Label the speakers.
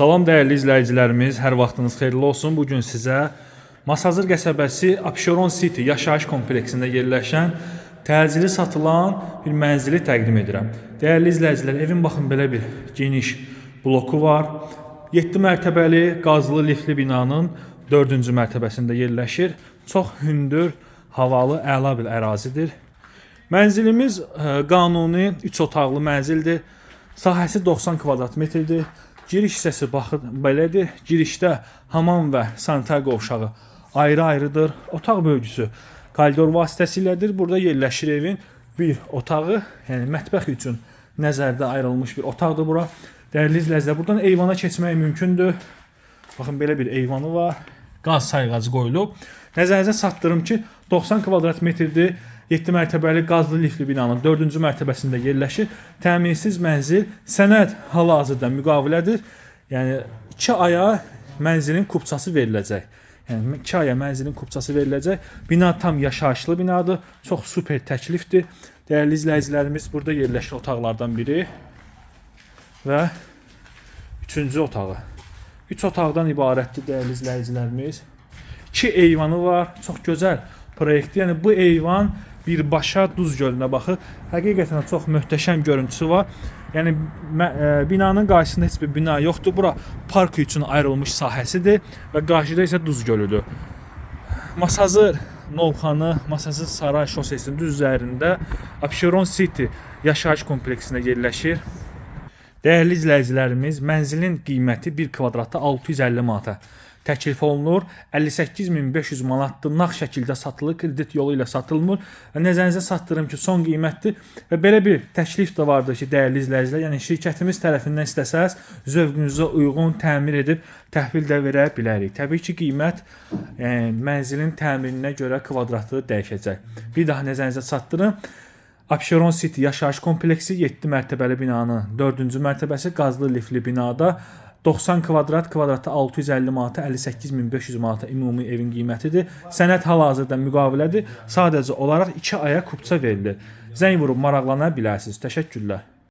Speaker 1: Salam dəyərli izləyicilərimiz, hər vaxtınız xeyirli olsun. Bu gün sizə Masazır qəsəbəsi Abşeron City yaşayış kompleksində yerləşən təcili satılan bir mənzili təqdim edirəm. Dəyərli izləyicilər, evin baxın belə bir geniş bloku var. 7 mərtəbəli qazlı liftli binanın 4-cü mərtəbəsində yerləşir. Çox hündür, havalı, əla bir ərazidir. Mənzilimiz ə, qanuni 3 otaqlı mənzildir. Sahəsi 90 kvadrat metrdir. Giriş hissəsi baxın belədir. Girişdə hamam və sanitar qovşağı ayrı-ayrıdır. Otaq bölgüsü koridor vasitəsilədir. Burada yerləşir evin bir otağı, yəni mətbəx üçün nəzərdə ayrılmış bir otaqdır bura. İzləyicilər, buradan eyvana keçmək mümkündür. Baxın belə bir eyvanı var. Qaz sayğacı qoyulub. Nəzərinizə çatdırım ki, 90 kvadrat metrdir. 7 mərtəbəli qazlı lifli binanın 4-cü mərtəbəsində yerləşir. Təminsiz mənzil sənəd hal-hazırda müqavilədir. Yəni 2 aya mənzilin kupçası veriləcək. Yəni 2 aya mənzilin kupçası veriləcək. Bina tam yaşayışlı binadır. Çox super təklifdir. Dəyərli izləyicilərimiz, burada yerləşir otaqlardan biri və 3-cü otağı. 3 otaqdan ibarətdir dəyərli izləyicilərimiz. 2 eyvanı var. Çox gözəl proyektdir. Yəni bu eyvan birbaşa Duz gölünə baxır. Həqiqətən çox möhtəşəm görüntüsü var. Yəni ə, binanın qarşısında heç bir bina yoxdur. Bura park üçün ayrılmış sahəsidir və qarşıda isə Duz gölüdür. Masazır Novxanı, Masazır Saray şosesinin düz üzərində Abşeron City yaşayış kompleksində yerləşir. Dəyərli izləyicilərimiz, mənzilin qiyməti 1 kvadratda 650 manata təklif olunur. 58500 manatdır. Nağd şəkildə satılır, kredit yolu ilə satılmır. Nəzərinizə çatdırım ki, son qiymətdir və belə bir təklif də vardır ki, dəyərli izləyicilər, yəni şirkətimiz tərəfindən istəsəz, zövqünüzə uyğun təmir edib təhvil də verə bilərik. Təbii ki, qiymət e, mənzilin təmirinə görə kvadratı dəyişəcək. Bir daha nəzərinizə çatdırım. Abşeron City yaşayış kompleksi 7 mərtəbəli binanın 4-cü mərtəbəsi qazlı lifli binada 90 kvadrat kvadratı 650 manata 58500 manata ümumi evin qiymətidir. Sənəd hal-hazırda müqavilədir. Sadəcə olaraq 2 aya kupça verilir. Zəng vurub maraqlana bilərsiniz. Təşəkkürlər.